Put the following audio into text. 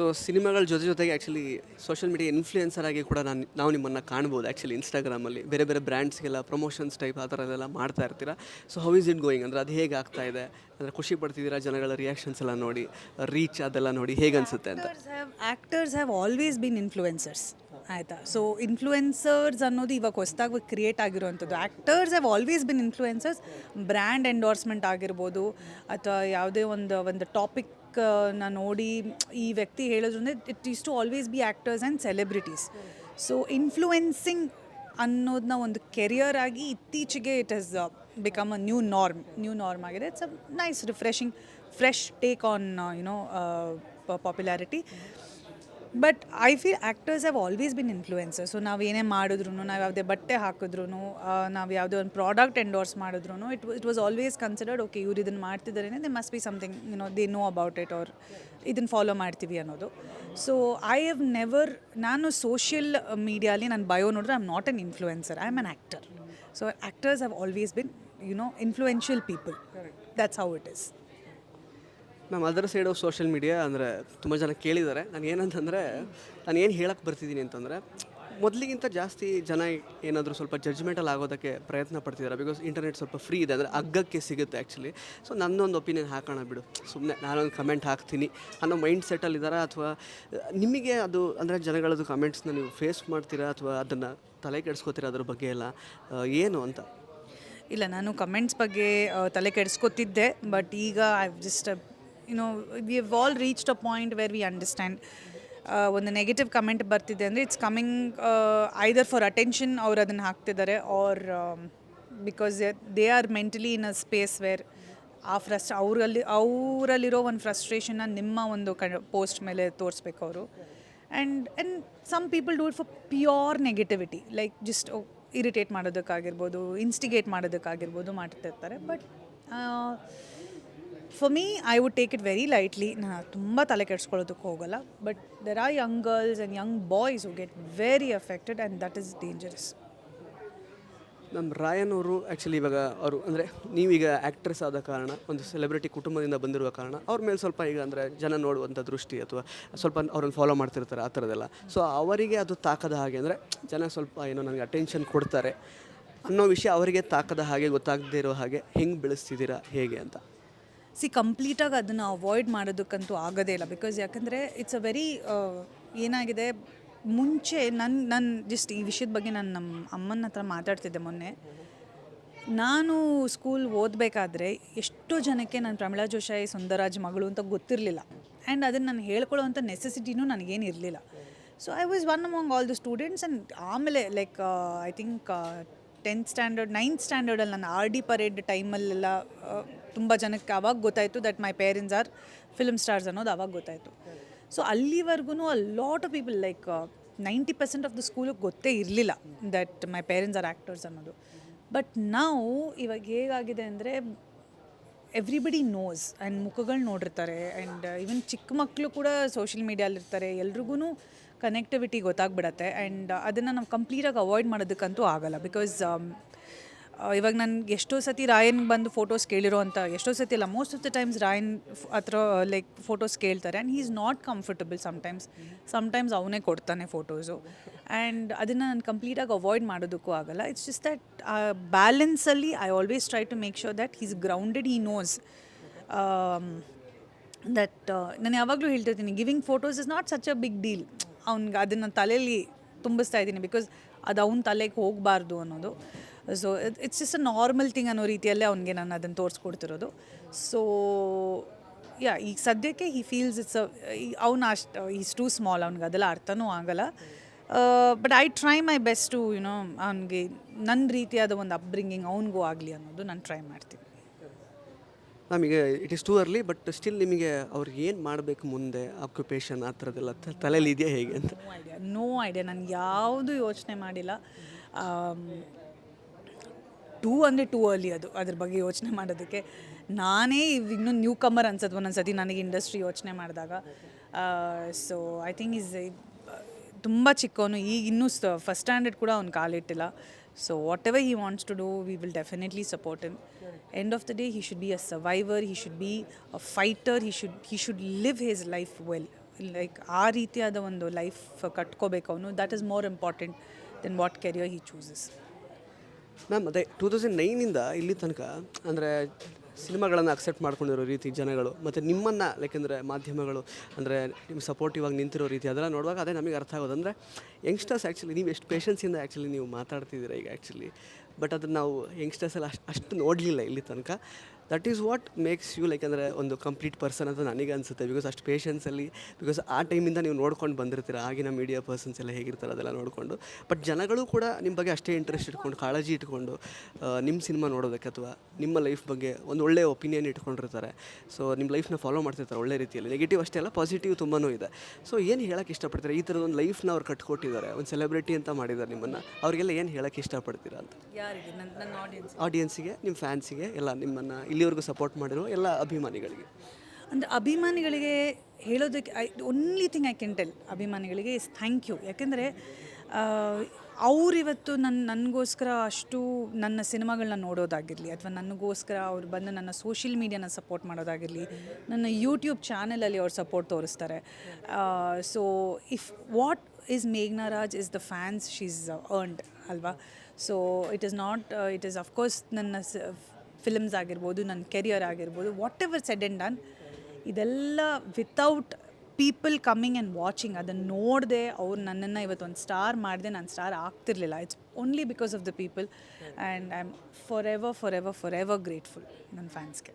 So ಸಿನಿಮಾಗಳ ಜೊತೆ ಜೊತೆಗೆ ಆ್ಯಕ್ಚುಲಿ ಸೋಷಿಯಲ್ ಮೀಡಿಯಾ ಇನ್ಫ್ಲೂಯೆನ್ಸರ್ ಆಗಿ ಕೂಡ ನಾನು, ನಾವು ನಿಮ್ಮನ್ನು ಕಾಣ್ಬೋದು ಆ್ಯಕ್ಚುಲಿ ಇನ್ಸ್ಟಾಗ್ರಾಮಲ್ಲಿ ಬೇರೆ ಬೇರೆ ಬ್ರ್ಯಾಂಡ್ಸ್ಗೆಲ್ಲ ಪ್ರಮೋಷನ್ಸ್ ಟೈಪ್ ಆ ಥರದ್ದೆಲ್ಲ ಮಾಡ್ತಾ ಇರ್ತೀರಾ? So how is it going ಅಂದರೆ ಅದು ಹೇಗೆ ಆಗ್ತಾ ಇದೆ? ಅಂದರೆ ಖುಷಿ ಪಡ್ತಿದ್ದೀರಾ ಜನಗಳ ರಿಯಾಕ್ಷನ್ಸ್ ಎಲ್ಲ ನೋಡಿ? ರೀಚ್ ಅದೆಲ್ಲ ನೋಡಿ ಹೇಗೆ ಅನಿಸುತ್ತೆ ಅಂತ? Actors have always been influencers ಆಯಿತಾ? ಸೊ ಇನ್ಫ್ಲೂಯೆನ್ಸರ್ಸ್ ಅನ್ನೋದು ಇವಾಗ ಹೊಸದಾಗಿ ಕ್ರಿಯೇಟ್ ಆಗಿರುವಂಥದ್ದು. Actors have always been influencers brand endorsement ಆಗಿರ್ಬೋದು, ಅಥವಾ ಯಾವುದೇ ಒಂದು ಒಂದು ಟಾಪಿಕ್ ನ ನೋಡಿ ಈ ವ್ಯಕ್ತಿ ಹೇಳೋದ್ರಿಂದ it is to always be actors and celebrities so influencing ಅನ್ನೋದನ್ನ ಒಂದು ಕೆರಿಯರ್ ಆಗಿ ಇತ್ತೀಚೆಗೆ it has become a new norm new norm ಆಗಿದೆ. It's a nice refreshing fresh take on you know popularity but I feel actors have always been influencer so ನಾವು ಏನೇ ಮಾಡಿದ್ರು ನಾವು ಯಾವುದೇ ಬಟ್ಟೆ ಹಾಕಿದ್ರು ನಾವು ಯಾವುದೇ ಒಂದು ಪ್ರಾಡಕ್ಟ್ ಎಂಡೋರ್ಸ್ ಮಾಡಿದ್ರು it it was always considered okay ಇವ್ರು ಇದನ್ನು ಮಾಡ್ತಿದ್ದಾರೆ they must be something you know they know about it ಅವ್ರು ಇದನ್ನು ಫಾಲೋ ಮಾಡ್ತೀವಿ ಅನ್ನೋದು. ಸೊ ಐ ಹ್ಯಾವ್ ನೆವರ್ ನಾನು ಸೋಷಿಯಲ್ ಮೀಡಿಯಲ್ಲಿ ನಾನು ಬಯೋ ನೋಡಿದ್ರೆ I am not an influencer I am an actor so actors have always been you know influential people that's how it is ma'am other side of social media ಅಂದರೆ ತುಂಬ ಜನ ಕೇಳಿದ್ದಾರೆ. ನಾನು ಏನಂತಂದರೆ, ನಾನು ಏನು ಹೇಳಕ್ಕೆ ಬರ್ತಿದ್ದೀನಿ ಅಂತಂದರೆ, ಮೊದಲಿಗಿಂತ ಜಾಸ್ತಿ ಜನ ಏನಾದರೂ ಸ್ವಲ್ಪ ಜಡ್ಜ್ಮೆಂಟಲ್ ಆಗೋದಕ್ಕೆ ಪ್ರಯತ್ನ ಪಡ್ತಿದ್ದಾರೆ ಬಿಕಾಸ್ ಇಂಟರ್ನೆಟ್ ಸ್ವಲ್ಪ ಫ್ರೀ ಇದೆ, ಅಂದರೆ ಅಗ್ಗಕ್ಕೆ ಸಿಗುತ್ತೆ ಆ್ಯಕ್ಚುಲಿ ಸೊ ನನ್ನೊಂದು ಒಪಿನಿಯನ್ ಹಾಕೋಣ ಬಿಡು. ಸುಮ್ಮನೆ ನಾನೊಂದು ಕಮೆಂಟ್ ಹಾಕ್ತೀನಿ. ಅನ್ನೋ ಮೈಂಡ್ ಸೆಟ್ಟಲ್ಲಿದ್ದಾರೆ ಅಥವಾ, ನಿಮಗೆ ಅದು ಅಂದರೆ ಜನಗಳದ್ದು ಕಮೆಂಟ್ಸ್ನ ನೀವು ಫೇಸ್ ಮಾಡ್ತೀರಾ? ಅಥವಾ ಅದನ್ನು ತಲೆ ಕೆಡಿಸ್ಕೋತೀರಾ ಅದ್ರ ಬಗ್ಗೆ ಎಲ್ಲ? ಏನು ಅಂತ? ಇಲ್ಲ, ನಾನು ಕಮೆಂಟ್ಸ್ ಬಗ್ಗೆ ತಲೆ ಕೆಡಿಸ್ಕೊತಿದ್ದೆ. ಬಟ್ ಈಗ I just you know we have all reached a point where we understand ಒಂದು ನೆಗೆಟಿವ್ ಕಮೆಂಟ್ ಬರ್ತಿದೆ ಅಂದರೆ it's coming either for attention ಅವ್ರು ಅದನ್ನು ಹಾಕ್ತಿದ್ದಾರೆ or because they are mentally in a space where ಆ ಫ್ರಸ್ಟ್ ಅವರಲ್ಲಿ, ಅವರಲ್ಲಿರೋ ಒಂದು ಫ್ರಸ್ಟ್ರೇಷನ್ನ ನಿಮ್ಮ ಒಂದು ಕ ಪೋಸ್ಟ್ ಮೇಲೆ ತೋರಿಸ್ಬೇಕು ಅವರು. And and some people do it for pure negativity like just irritate ಮಾಡೋದಕ್ಕಾಗಿರ್ಬೋದು instigate ಮಾಡೋದಕ್ಕಾಗಿರ್ಬೋದು ಮಾಡ್ತಿರ್ತಾರೆ. But for me I would take it very lightly ನಾನು ತುಂಬ ತಲೆ ಕೆಡ್ಸ್ಕೊಳ್ಳೋದಕ್ಕೆ ಹೋಗಲ್ಲ. But there are young girls and young boys who get very affected and that is dangerous ನಮ್ಮ ರಾಯನ್ ಅವರು actually ಇವಾಗ ಅವರು ಅಂದರೆ ನೀವೀಗ ಆ್ಯಕ್ಟ್ರೆಸ್ ಆದ ಕಾರಣ, ಒಂದು ಸೆಲೆಬ್ರಿಟಿ ಕುಟುಂಬದಿಂದ ಬಂದಿರುವ ಕಾರಣ, ಅವ್ರ ಮೇಲೆ ಸ್ವಲ್ಪ ಈಗ ಅಂದರೆ ಜನ ನೋಡುವಂಥ ದೃಷ್ಟಿ ಅಥವಾ ಸ್ವಲ್ಪ ಅವ್ರನ್ನ ಫಾಲೋ ಮಾಡ್ತಿರ್ತಾರೆ ಆ ಥರದೆಲ್ಲ ಸೊ ಅವರಿಗೆ ಅದು ತಾಕದ ಹಾಗೆ ಅಂದರೆ ಜನ ಸ್ವಲ್ಪ ಏನೋ ನನಗೆ ಅಟೆನ್ಷನ್ ಕೊಡ್ತಾರೆ ಅನ್ನೋ ವಿಷಯ ಅವರಿಗೆ ತಾಕದ ಹಾಗೆ ಗೊತ್ತಾಗದೇ ಇರೋ ಹಾಗೆ ಹೆಂಗೆ ಬೆಳೆಸ್ತಿದ್ದೀರಾ ಹೇಗೆ ಅಂತ. ಸಿ ಕಂಪ್ಲೀಟಾಗಿ ಅದನ್ನು ಅವಾಯ್ಡ್ ಮಾಡೋದಕ್ಕಂತೂ ಆಗೋದೇ ಇಲ್ಲ. ಬಿಕಾಸ್ ಯಾಕಂದರೆ ಇಟ್ಸ್ ಅ ವೆರಿ ಏನಾಗಿದೆ, ಮುಂಚೆ ನನ್ನ ನನ್ನ ಜಸ್ಟ್ ಈ ವಿಷಯದ ಬಗ್ಗೆ ನಾನು ನಮ್ಮ ಅಮ್ಮನ ಹತ್ರ ಮಾತಾಡ್ತಿದ್ದೆ ಮೊನ್ನೆ. ನಾನು ಸ್ಕೂಲ್ ಓದಬೇಕಾದ್ರೆ ಎಷ್ಟೋ ಜನಕ್ಕೆ ನಾನು ಪ್ರಮಿಳಾ ಜೋಶಾಯಿ ಸುಂದರಾಜ್ ಮಗಳು ಅಂತ ಗೊತ್ತಿರಲಿಲ್ಲ. ಆ್ಯಂಡ್ ಅದನ್ನು ನಾನು ಹೇಳ್ಕೊಳ್ಳೋವಂಥ ನೆಸೆಸಿಟಿನೂ ನನಗೇನು ಇರಲಿಲ್ಲ. So I was one among all the students and ಆಮೇಲೆ like I think tenth standard ninth ಸ್ಟ್ಯಾಂಡರ್ಡಲ್ಲಿ ನಾನು ಆರ್ ಡಿ ಪರೇಡ್ ಟೈಮಲ್ಲೆಲ್ಲ ತುಂಬ ಜನಕ್ಕೆ ಅವಾಗ ಗೊತ್ತಾಯಿತು that my parents are film stars ಅನ್ನೋದು ಅವಾಗ ಗೊತ್ತಾಯಿತು. ಸೊ ಅಲ್ಲಿವರೆಗೂ a lot of people like ninety percent of the ಸ್ಕೂಲಿಗೆ ಗೊತ್ತೇ ಇರಲಿಲ್ಲ that my parents are actors ಅನ್ನೋದು. ಬಟ್ ನಾವು ಇವಾಗ ಹೇಗಾಗಿದೆ ಅಂದರೆ ಎವ್ರಿಬಡಿ ನೋಸ್ ಆ್ಯಂಡ್ ಮುಖಗಳು ನೋಡಿರ್ತಾರೆ ಆ್ಯಂಡ್ ಈವನ್ ಚಿಕ್ಕ ಮಕ್ಕಳು ಕೂಡ ಸೋಷಿಯಲ್ ಮೀಡಿಯಾಲಿರ್ತಾರೆ ಎಲ್ರಿಗೂ ಕನೆಕ್ಟಿವಿಟಿ ಗೊತ್ತಾಗ್ಬಿಡತ್ತೆ. ಆ್ಯಂಡ್ ಅದನ್ನು ನಾವು ಕಂಪ್ಲೀಟಾಗಿ ಅವಾಯ್ಡ್ ಮಾಡೋದಕ್ಕಂತೂ ಆಗಲ್ಲ. ಬಿಕಾಸ್ ಇವಾಗ ನನಗೆ ಎಷ್ಟೋ ಸತಿ ರಾಯನ್ಗೆ ಬಂದು ಫೋಟೋಸ್ ಕೇಳಿರೋ ಅಂತ, ಎಷ್ಟೋ ಸತಿ ಅಲ್ಲ most of the times Raayan ಹತ್ರ ಲೈಕ್ ಫೋಟೋಸ್ ಕೇಳ್ತಾರೆ. And he is not comfortable sometimes sometimes ಅವನೇ ಕೊಡ್ತಾನೆ ಫೋಟೋಸು ಆ್ಯಂಡ್ ಅದನ್ನು ನಾನು ಕಂಪ್ಲೀಟಾಗಿ ಅವಾಯ್ಡ್ ಮಾಡೋದಕ್ಕೂ ಆಗಲ್ಲ. It's just that ಬ್ಯಾಲೆನ್ಸಲ್ಲಿ I always try to make sure that he's grounded he knows that ನಾನು ಯಾವಾಗಲೂ ಹೇಳ್ತಿರ್ತೀನಿ giving photos is not such a big deal ಅವ್ನಿಗೆ ಅದನ್ನು ತಲೆಯಲ್ಲಿ ತುಂಬಿಸ್ತಾ ಇದ್ದೀನಿ ಬಿಕಾಸ್ ಅದು ಅವ್ನ ತಲೆಗೆ ಹೋಗಬಾರ್ದು ಅನ್ನೋದು. So it's just a normal thing ಅನ್ನೋ ರೀತಿಯಲ್ಲೇ ಅವ್ನಿಗೆ ನಾನು ಅದನ್ನು ತೋರಿಸ್ಕೊಡ್ತಿರೋದು. ಸೊ ಯಾ ಈಗ ಸದ್ಯಕ್ಕೆ ಹಿ ಫೀಲ್ಸ್ ಇಟ್ಸ್ ಅವ್ನು ಅಷ್ಟು ಈಸ್ ಟೂ ಸ್ಮಾಲ್ ಅವ್ನಿಗೆ ಅದೆಲ್ಲ ಅರ್ಥನೂ ಆಗಲ್ಲ. But I try my best to you know ಅವನಿಗೆ ನನ್ನ ರೀತಿಯಾದ ಒಂದು ಅಪ್ಬ್ರಿಂಗಿಂಗ್ ಅವನಿಗೂ ಆಗಲಿ ಅನ್ನೋದು ನಾನು ಟ್ರೈ ಮಾಡ್ತೀನಿ. ನಮಗೆ it is too early but still ನಿಮಗೆ ಅವ್ರಿಗೆ ಏನು ಮಾಡಬೇಕು ಮುಂದೆ ಆಕ್ಯುಪೇಷನ್ ಆ ಥರದ್ದೆಲ್ಲ ತಲೆಯಲ್ಲಿ ಇದೆಯಾ ಹೇಗೆ ಅಂತ? ನೋ ಐಡಿಯಾ ನೋ ಐಡಿಯಾ ನಾನು ಯಾವುದು ಯೋಚನೆ ಮಾಡಿಲ್ಲ. ಟೂ ಅಂದರೆ ಟೂ ಅರ್ಲಿ ಅದು, ಅದ್ರ ಬಗ್ಗೆ ಯೋಚನೆ ಮಾಡೋದಕ್ಕೆ. ನಾನೇ ಇನ್ನೂ ನ್ಯೂ ಕಮರ್ ಅನ್ಸೋದು ಒಂದೊಂದು ಸತಿ ನನಗೆ ಇಂಡಸ್ಟ್ರಿ ಯೋಚನೆ ಮಾಡಿದಾಗ. ಸೊ ಐ ಥಿಂಕ್ ಇಸ್ ತುಂಬ ಚಿಕ್ಕವನು, ಈಗ ಇನ್ನೂ ಫಸ್ಟ್ ಸ್ಟ್ಯಾಂಡರ್ಡ್ ಕೂಡ ಅವ್ನು ಕಾಲಿಟ್ಟಿಲ್ಲ. Whatever he wants to do we will definitely support him end of the day he should be a survivor he should be a fighter he should he should live his life well like ಆ ರೀತಿಯಾದ ಒಂದು life ಕಟ್ಕೋಬೇಕು ಅವನು. That is more important than what career he chooses ma'am ಅದೇ two thousand ನೈನಿಂದ ಇಲ್ಲಿ ತನಕ, ಅಂದರೆ ಸಿನಿಮಾಗಳನ್ನು ಅಕ್ಸೆಪ್ಟ್ ಮಾಡ್ಕೊಂಡಿರೋ ರೀತಿ ಜನಗಳು, ಮತ್ತು ನಿಮ್ಮನ್ನು ಯಾಕೆಂದರೆ ಮಾಧ್ಯಮಗಳು, ಅಂದರೆ ನಿಮ್ಮ ಸಪೋರ್ಟಿವ್ ಆಗಿ ನಿಂತಿರೋ ರೀತಿ ಅದೆಲ್ಲ ನೋಡುವಾಗ ಅದೇ ನಮಗೆ ಅರ್ಥ ಆಗೋದು. ಅಂದರೆ ಯಂಗ್ಸ್ಟರ್ಸ್ ಆ್ಯಕ್ಚುಲಿ ನೀವು ಎಷ್ಟು ಪೇಷನ್ಸಿಂದ ಆ್ಯಕ್ಚುಲಿ ನೀವು ಮಾತಾಡ್ತಿದ್ದೀರಾ ಈಗ ಆ್ಯಕ್ಚುಲಿ ಬಟ್ ಅದನ್ನು ನಾವು ಯಂಗ್ಸ್ಟರ್ಸ್ ಎಲ್ಲ ಅಷ್ಟು ಅಷ್ಟು ನೋಡಲಿಲ್ಲ ಇಲ್ಲಿ ತನಕ. That is what makes you like ಅಂದರೆ ಒಂದು ಕಂಪ್ಲೀಟ್ ಪರ್ಸನ್ ಅಂತ ನನಗೆ ಅನಿಸುತ್ತೆ. ಬಿಕಾಸ್ ಅಷ್ಟು ಪೇಷನ್ಸಲ್ಲಿ ಬಿಕಾಸ್ ಆ ಟೈಮಿಂದ ನೀವು ನೋಡ್ಕೊಂಡು ಬಂದಿರ್ತೀರ ಆಗಿನ ಮೀಡಿಯಾ ಪರ್ಸನ್ಸ್ ಎಲ್ಲ ಹೇಗಿರ್ತಾರೆ ಅದೆಲ್ಲ ನೋಡಿಕೊಂಡು. ಬಟ್ ಜನಗಳು ಕೂಡ ನಿಮ್ಮ ಬಗ್ಗೆ ಅಷ್ಟೇ ಇಂಟ್ರೆಸ್ಟ್ ಇಟ್ಕೊಂಡು ಕಾಳಜಿ ಇಟ್ಕೊಂಡು ನಿಮ್ಮ ಸಿನಿಮಾ ನೋಡೋದಕ್ಕೆ ಅಥವಾ ನಿಮ್ಮ ಲೈಫ್ ಬಗ್ಗೆ ಒಂದು ಒಳ್ಳೆಯ ಒಪಿನಿಯನ್ ಇಟ್ಕೊಂಡಿರ್ತಾರೆ. ಸೊ ನಿಮ್ಮ ಲೈಫ್ನ ಫಾಲೋ ಮಾಡ್ತಿರ್ತಾರೆ ಒಳ್ಳೆ ರೀತಿಯಲ್ಲಿ. ನೆಗೆಟಿವ್ ಅಷ್ಟೇ ಅಲ್ಲ ಪಾಸಿಟಿವ್ ತುಂಬಾ ಇದೆ. ಸೊ ಏನು ಹೇಳೋಕ್ಕೆ ಇಷ್ಟಪಡ್ತಾರೆ? ಈ ಥರದ ಒಂದು ಲೈಫ್ನ ಅವ್ರು ಕಟ್ಕೊಟ್ಟಿದ್ದಾರೆ ಒಂದು ಸೆಲೆಬ್ರಿಟಿ ಅಂತ ಮಾಡಿದ್ದಾರೆ ನಿಮ್ಮನ್ನು. ಅವರಿಗೆಲ್ಲ ಏನು ಹೇಳೋಕ್ಕೆ ಇಷ್ಟಪಡ್ತೀರಾ ಅಂತ? ಆಡಿಯನ್ಸಿಗೆ ನಿಮ್ಮ ಫ್ಯಾನ್ಸಿಗೆ ಎಲ್ಲ ನಿಮ್ಮನ್ನು ಇಲ್ಲಿವರೆಗೂ ಸಪೋರ್ಟ್ ಮಾಡಿರೋ ಎಲ್ಲ ಅಭಿಮಾನಿಗಳಿಗೆ. ಅಂದರೆ ಅಭಿಮಾನಿಗಳಿಗೆ ಹೇಳೋದಕ್ಕೆ I only thing I can tell ಅಭಿಮಾನಿಗಳಿಗೆ ಇಸ್ ಥ್ಯಾಂಕ್ ಯು ಯಾಕೆಂದರೆ ಅವರಿವತ್ತು ನನ್ನ ನನಗೋಸ್ಕರ ಅಷ್ಟು ನನ್ನ ಸಿನಿಮಾಗಳನ್ನ ನೋಡೋದಾಗಿರಲಿ, ಅಥವಾ ನನಗೋಸ್ಕರ ಅವ್ರು ಬಂದು ನನ್ನ ಸೋಷಿಯಲ್ ಮೀಡಿಯಾನ ಸಪೋರ್ಟ್ ಮಾಡೋದಾಗಿರಲಿ, ನನ್ನ ಯೂಟ್ಯೂಬ್ ಚಾನಲಲ್ಲಿ ಅವ್ರು ಸಪೋರ್ಟ್ ತೋರಿಸ್ತಾರೆ. So if what is Meghna Raj is the fans she's earned ಅಲ್ವಾ? So it is not it is of course ನನ್ನ ಫಿಲ್ಮ್ಸ್ ಆಗಿರ್ಬೋದು, ನನ್ನ ಕೆರಿಯರ್ ಆಗಿರ್ಬೋದು whatever said and done ಇದೆಲ್ಲ without people coming and watching ಅದನ್ನು ನೋಡದೆ ಅವ್ರು ನನ್ನನ್ನು ಇವತ್ತು ಒಂದು ಸ್ಟಾರ್ ಮಾಡಿದೆ ನಾನು ಸ್ಟಾರ್ ಆಗ್ತಿರ್ಲಿಲ್ಲ. It's only because of the people and I am forever forever forever grateful ನನ್ನ ಫ್ಯಾನ್ಸ್ಗೆ